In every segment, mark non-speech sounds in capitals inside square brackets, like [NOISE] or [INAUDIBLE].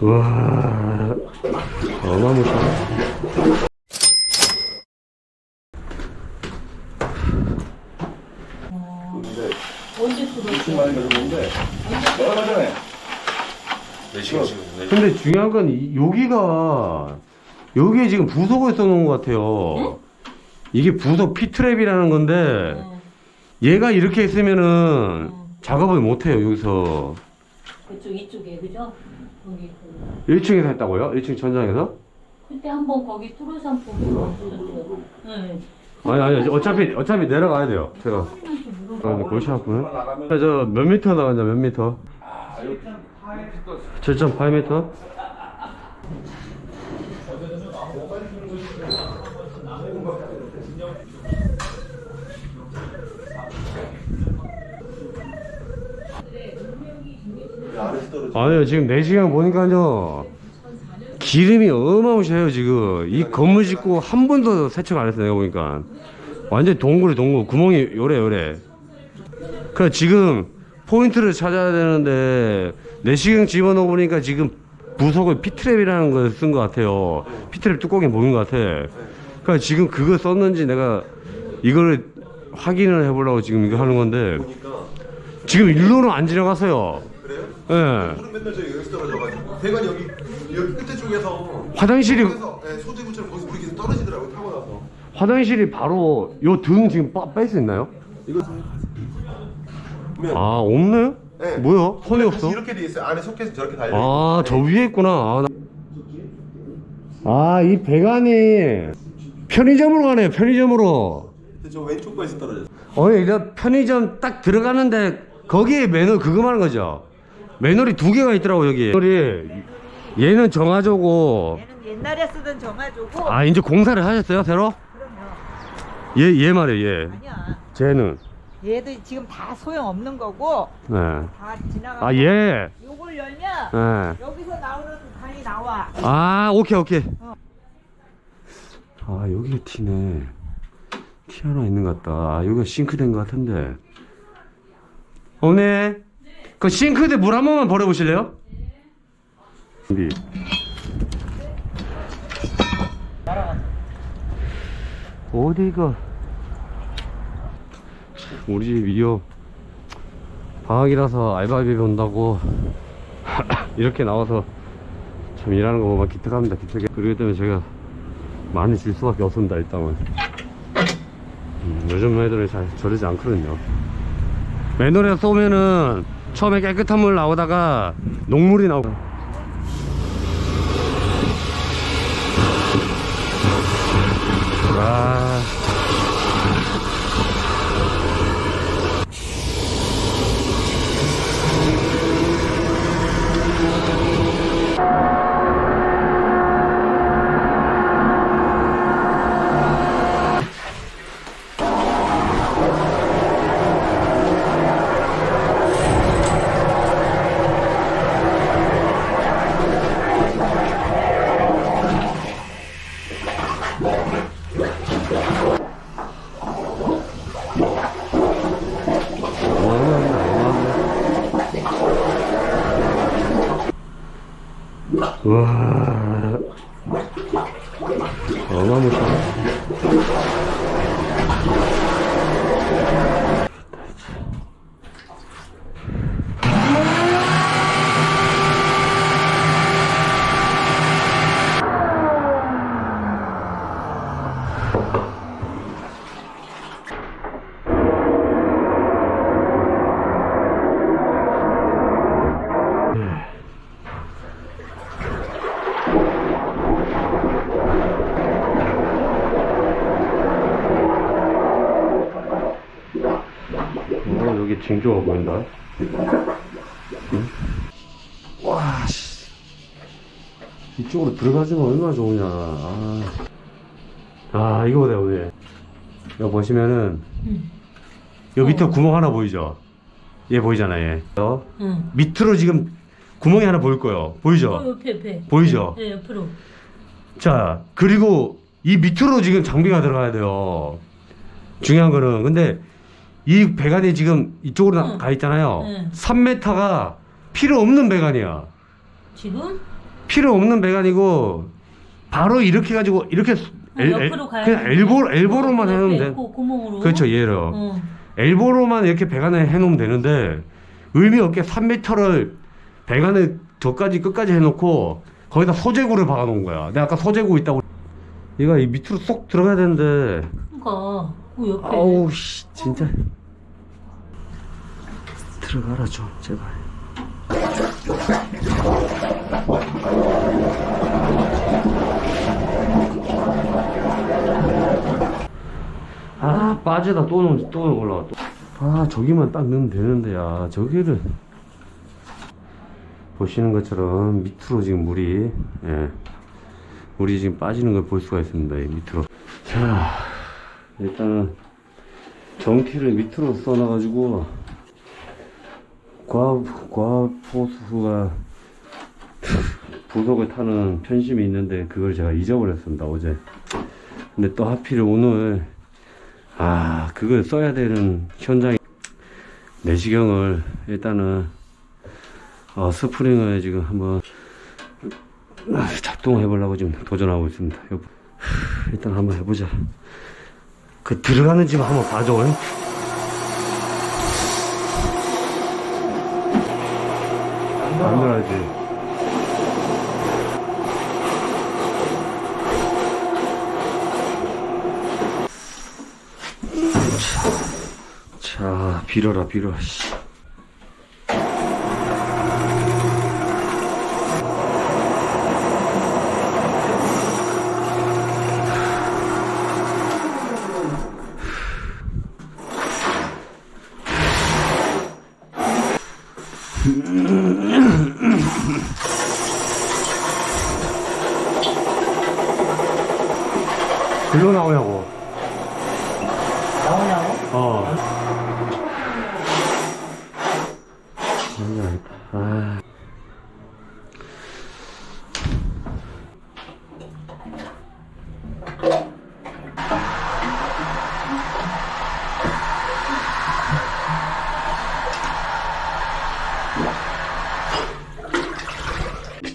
와. 어마무시하다 네. 근데 중요한 건 이- 여기가 여기에 지금 부속을 써놓은 것 같아요. 이게 부속 피트랩이라는 건데 어, 얘가 이렇게 있으면은 작업을 못해요 여기서. 그쪽 이쪽에 그죠? 거기 그 1층에서 했다고요? 1층 천장에서? 그때 한번 거기 투르산 보고 왔었어요. 네. 아니 아니 어차피 어차피 내려가야 돼요 제가 물어봐. 아, 골치 아프네 저몇 미터 나간다 몇 미터? 7.8m? 아니요 지금 4시간 보니까요. 기름이 어마무시해요 지금. 이 건물 짓고 한 번도 세척 안 했어요 내가 보니까. 완전 동굴이 동굴 구멍이 요래 요래. 그 지금 포인트를 찾아야 되는데 내시경 집어넣어 보니까 지금 부속을 피트랩이라는 걸 쓴 것 같아요. 피트랩 뚜껑이 보인 것 같아. 그러니까 지금 그거 썼는지 내가 이걸 확인을 해보려고 지금 이거 하는 건데 지금 일로는 안 지나갔어요? 예 물은 맨날 저기 여기서 떨어져가지고 대관 여기 여기 끝에 쪽에서 화장실이 그래서 예, 소대구처럼 거기서 물이 계속 떨어지더라고요 타고 나서 화장실이 바로 요 등 지금 뺄 수 있나요? 이거 면아 없네? 네. 뭐야? 손이 없어? 이렇게 돼 있어요 안에 소켓이 저렇게 달려 아, 저 위에 있구나. 아, 나... 아, 이 배관이 편의점으로 가네요, 편의점으로. 저 왼쪽 거에서 떨어졌어 어, 이거 편의점 딱 들어가는데 거기에 매너 그거 말하는 거죠? 매너리 두 개가 있더라고, 여기. 매너리, 얘는 정화조고, 얘는 옛날에 쓰던 정화조고 아, 이제 공사를 하셨어요, 새로? 그럼요 얘, 얘 말이에요, 얘. 아니야 쟤는. 얘도 지금 다 소용없는 거고 네. 다 지나가고 아, 얘. 요걸 열면 네. 여기서 나오는 강이 나와 아, 오케이, 오케이. 어. 아, 여기가 티네. 티 하나 있는 것 같다. 아, 여기가 싱크대인 것 같은데. 어머니, 그 싱크대 물 한 번만 버려보실래요? 준비. 어디가? 우리 집 이어 방학이라서 알바비 온다고 [CLEARS THROAT] 이렇게 나와서 참 일하는 거 보면 기특합니다 기특해 그러기 때문에 제가 많이 줄 수밖에 없습니다 일단은 음, 요즘 애들은 잘 저러지 않거든요 맨홀에 쏘면은 처음에 깨끗한 물 나오다가 녹물이 나오고 아 와 어마무시하다 어, 징조가 보인다. 응? 와, 씨. 이쪽으로 들어가주면 얼마나 좋으냐. 아, 아 이거 보세요, 오늘. 이거 보시면은, 여 밑에 구멍 하나 보이죠? 얘 보이잖아, 얘. 어? 응. 밑으로 지금 구멍이 하나 보일 거예요. 보이죠? 어, 옆에 옆에. 보이죠? 네, 옆으로. 자, 그리고 이 밑으로 지금 장비가 들어가야 돼요. 중요한 거는. 근데 이 배관이 지금 이쪽으로 나- 응. 가 있잖아요. 응. 3m가 필요 없는 배관이야. 지금? 필요 없는 배관이고 바로 이렇게 가지고 이렇게 엘- 엘- 옆으로 가야 그냥 돼. 엘보 엘보로만 해놓으면 돼. 고 구멍으로. 그렇죠 얘로. 응. 엘보로만 이렇게 배관을 해놓으면 되는데 의미 없게 3m를 배관을 저까지 끝까지 해놓고 거기다 소재구를 박아놓은 거야. 내가 아까 소재구 있다고. 얘가 이 밑으로 쏙 들어가야 되는데 그러니까 그 옆에. 아우 씨 진짜 들어가라 좀 제발. 아 빠지다 또 넘, 또 올라와 또. 아 저기만 딱 넣으면 되는데 야 저기를 보시는 것처럼 밑으로 지금 물이 예 물이 지금 빠지는 걸 볼 수가 있습니다 이 밑으로 자 일단은 정티를 밑으로 써놔 가지고 과학 과학 포수가 부속을 타는 편심이 있는데 그걸 제가 잊어버렸습니다 어제. 근데 또 하필 오늘 아 그걸 써야 되는 현장에 내시경을 일단은 어, 스프링을 지금 한번 아, 작동해 보려고 지금 도전하고 있습니다. 일단 한번 해보자. 그 들어가는지 한번 봐줘. 잉? 안 들어가지 자 빌어라 빌어 씨. 글로 나오냐고 나오냐고? 어. 아니야, 아.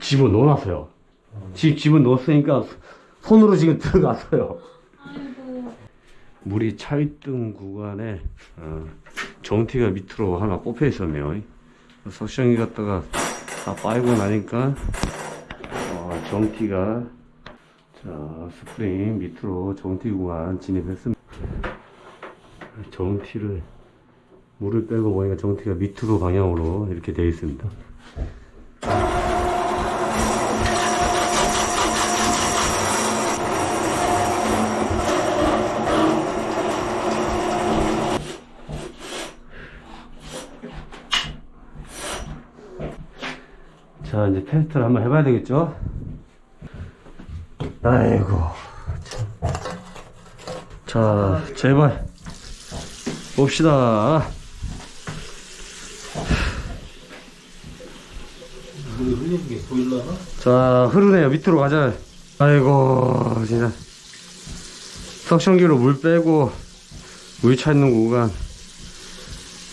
집어 넣어놨어요. 집 집어 넣었으니까 손으로 지금 들어갔어요. 물이 찰등 구간에 어, 정티가 밑으로 하나 꼽혀 있었네요. 석션기 갖다가 다 빠이고 나니까 어, 정티가 자 스프링 밑으로 정티 구간 진입했습니다. 정티를 물을 빼고 보니까 정티가 밑으로 방향으로 이렇게 되어 있습니다. 자 이제 테스트를 한번 해봐야 되겠죠? 아이고 참. 자 제발 봅시다. 자 흐르네요. 밑으로 가자. 아이고 진짜. 석션기로 물 빼고 물 찾는 구간.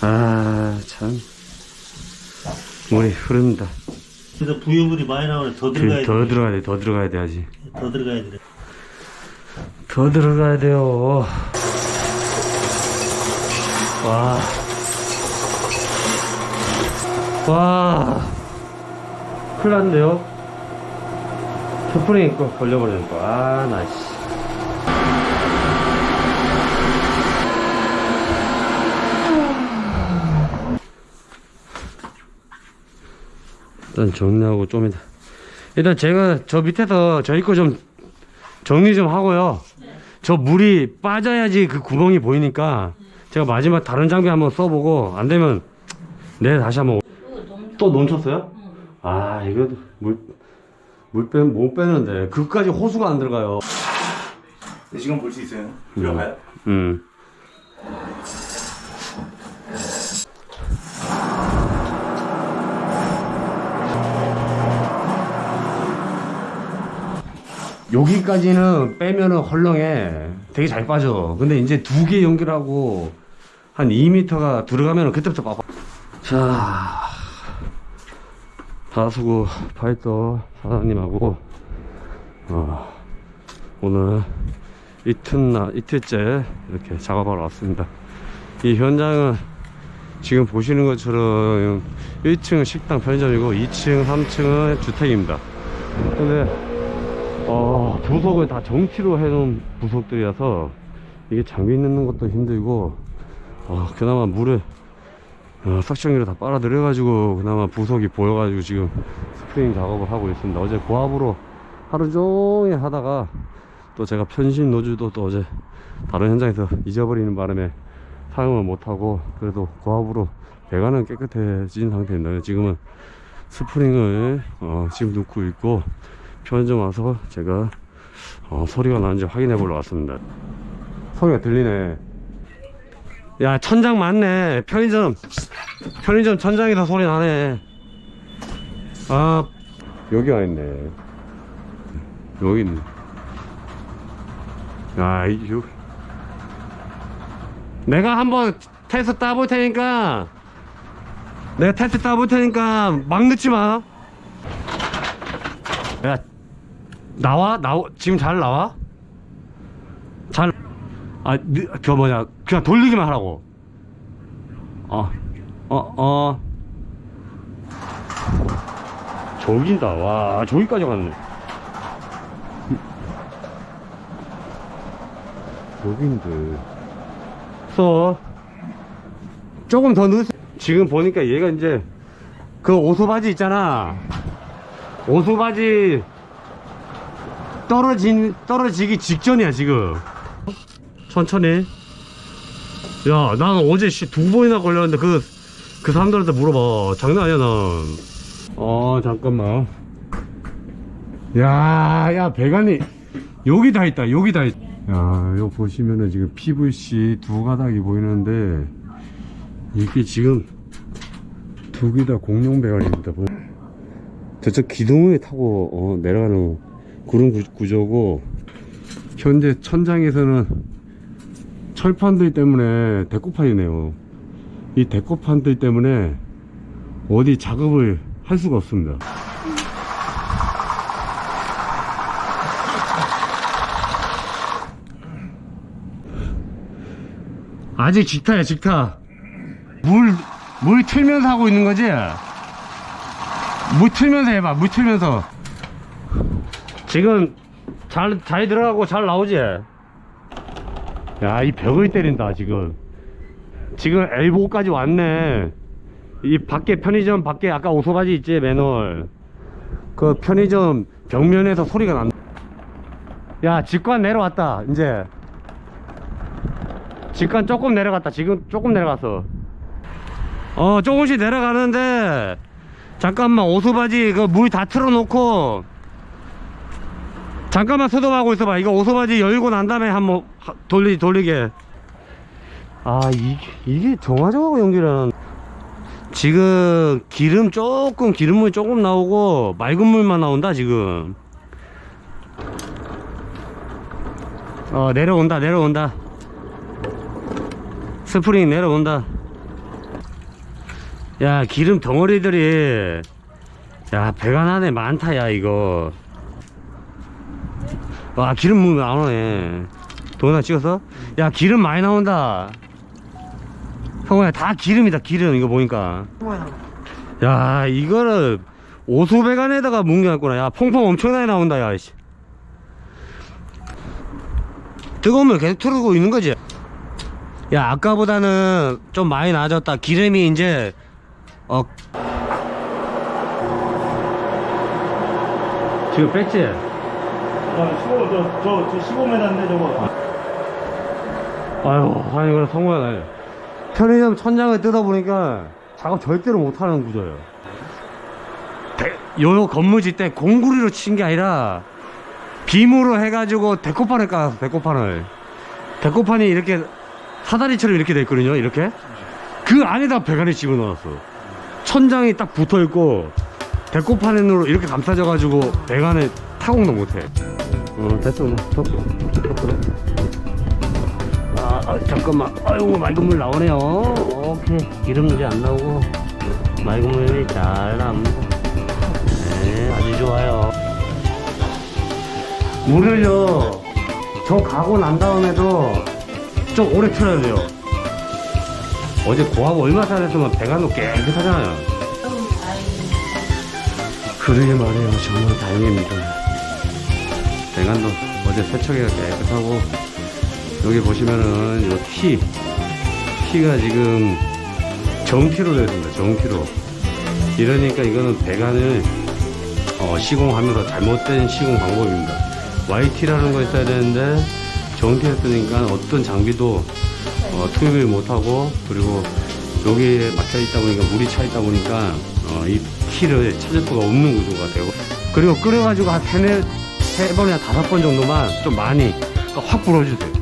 아 참. 물이 흐릅니다 그래서 부유물이 많이 나오네 더 들어가야 그, 더 돼. 들어가야 돼, 더 들어가야 돼, 아직. 더 들어가야 돼. 더 들어가야 돼요. 와. 와. 큰일 났는데요? 스프링 있고 걸려버리니까. 아, 나, 씨. 일단 정리하고 좀 이따. 일단 제가 저 밑에서 저희 거 좀 정리 좀 하고요. 저 물이 빠져야지 그 구멍이 보이니까 제가 마지막 다른 장비 한번 써보고 안 되면 내일 다시 한번 또 넘쳤어요? 아 이거 물 물 빼못 빼는데 그까지 호수가 안 들어가요. 내시경 볼수 있어요? 들어가요? 음. 여기까지는 빼면은 헐렁해. 되게 잘 빠져. 근데 이제 두 개 연결하고 한 2m가 들어가면은 그때부터 빠빠. 자, 다수구 파이터 사장님하고 어, 오늘 이튿날 이틀째 이렇게 작업하러 왔습니다. 이 현장은 지금 보시는 것처럼 1층은 식당 편의점이고 2층, 3층은 주택입니다. 근데 어, 부속을 다 정치로 해놓은 부속들이라서 이게 장비 넣는 것도 힘들고 어, 그나마 물을 어, 석션기로 다 빨아들여 가지고 그나마 부속이 보여 가지고 지금 스프링 작업을 하고 있습니다. 어제 고압으로 하루 종일 하다가 또 제가 편신 노즐도 또 어제 다른 현장에서 잊어버리는 바람에 사용을 못하고 그래도 고압으로 배관은 깨끗해진 상태입니다. 지금은 스프링을 어, 지금 넣고 있고 편의점 와서 제가 어, 소리가 나는지 확인해 보러 왔습니다. 소리가 들리네. 야 천장 맞네. 편의점 편의점 천장에서 소리 나네. 아 여기 와 있네. 여기 있네. 야, 이, 요. 내가 한번 테스트 따볼 테니까, 내가 테스트 따볼 테니까, 막 넣지 마. 야, 나와? 나와? 지금 잘 나와? 잘, 아, 느, 그 뭐냐, 그냥 돌리기만 하라고. 어, 어, 어. 저긴다. 와, 저기까지 갔네. 여긴데. 써. 조금 더 넣으세요. 지금 보니까 얘가 이제 그 오소바지 있잖아. 오소바지 떨어진, 떨어지기 직전이야, 지금. 천천히. 야, 난 어제 씨 두 번이나 걸렸는데 그, 그 사람들한테 물어봐. 장난 아니야, 난. 어, 잠깐만. 야, 야, 배관이 여기 다 있다. 여기 다 있다. 야, 여기 보시면은 지금 PVC 두 가닥이 보이는데 이게 지금 두 개 다 공룡 배관입니다. 보- 저쪽 기둥을 타고 어, 내려가는 그런 구- 구조고 현재 천장에서는 철판들 때문에 데코판이네요. 이 데코판들 때문에 어디 작업을 할 수가 없습니다. 아직 직타야 직타 물, 물 틀면서 하고 있는 거지? 물 틀면서 해봐 물 틀면서 지금 잘, 잘 들어가고 잘 나오지? 야 이 벽을 때린다 지금. 지금 엘보까지 왔네. 이 밖에 편의점 밖에 아까 오토바지 있지 매널 그 편의점 벽면에서 소리가 난다 야 직관 내려왔다 이제. 직관 조금 내려갔다 지금 조금 내려갔어 어 조금씩 내려가는데 잠깐만 오소바지 그 물 다 틀어놓고 잠깐만 소독하고 있어봐. 이거 오소바지 열고 난 다음에 한번 하- 돌리, 돌리게. 아 이게, 이게 정화조하고 연결하는. 지금 기름 조금 기름물 조금 나오고 맑은 물만 나온다 지금. 어 내려온다 내려온다. 스프링 내려온다. 야 기름 덩어리들이. 야 배관 안에 많다 야 이거 와 기름 물 나오네. 동현아 찍었어? 야 기름 많이 나온다. 성호야 다 기름이다 기름. 이거 보니까. 야? 이거를 오소배관에다가 뭉겨놨구나. 야 퐁퐁 엄청나게 나온다 야 씨. 뜨거운 물 계속 틀고 있는 거지? 야 아까보다는 좀 많이 나아졌다. 기름이 이제 어. 지금 뺐지? 아, 15, 저, 저, 저 15m인데 저거. 아유 아니 그래 성공야 나 편의점 천장을 뜯어보니까 작업 절대로 못하는 구조예요. 대- 요 건물지 때 공구리로 친 게 아니라 빔으로 해가지고 데코판을 깔았어 데코판을. 데코판이 이렇게 사다리처럼 이렇게 돼 있거든요 이렇게? 그 안에다 배관을 집어넣었어. 천장이 딱 붙어 있고 데코판으로 이렇게 감싸져가지고 배관을 타공도 못해 어 됐어 뭐 덮, 덮어 아, 아, 잠깐만. 아이고 맑은 물 나오네요. 오케이. 기름 문제 안 나오고 맑은 물이 잘 나옵니다. 네 아주 좋아요. 물을요 저 가고 난 다음에도 좀 오래 틀어야 돼요. 어제 고하고 얼마 살았으면 배관도 깨끗하잖아요. 그러게 말해요. 정말 다행입니다 배관도 어제 세척기가 깨끗하고 여기 보시면은 요 티, 티가 지금 정티로 되어 있습니다 정티로 이러니까 이거는 배관을 어, 시공하면서 잘못된 시공 방법입니다. YT라는 거 있어야 되는데 정티를 쓰니까 어떤 장비도 어, 투입을 못하고 그리고 여기에 막혀 있다 보니까 물이 차 있다 보니까 어, 이 키를 찾을 수가 없는 구조가 되고 그리고 끓여가지고 한 세네 세 번이나 다섯 번 정도만 좀 많이 확 불어주세요.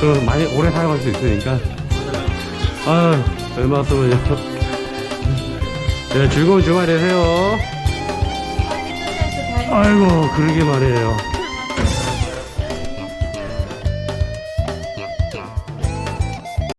그럼 많이 오래 사용할 수 있으니까 아 얼마 쓰면요. 네, 즐거운 주말 되세요. 아이고, 그러게 말이에요.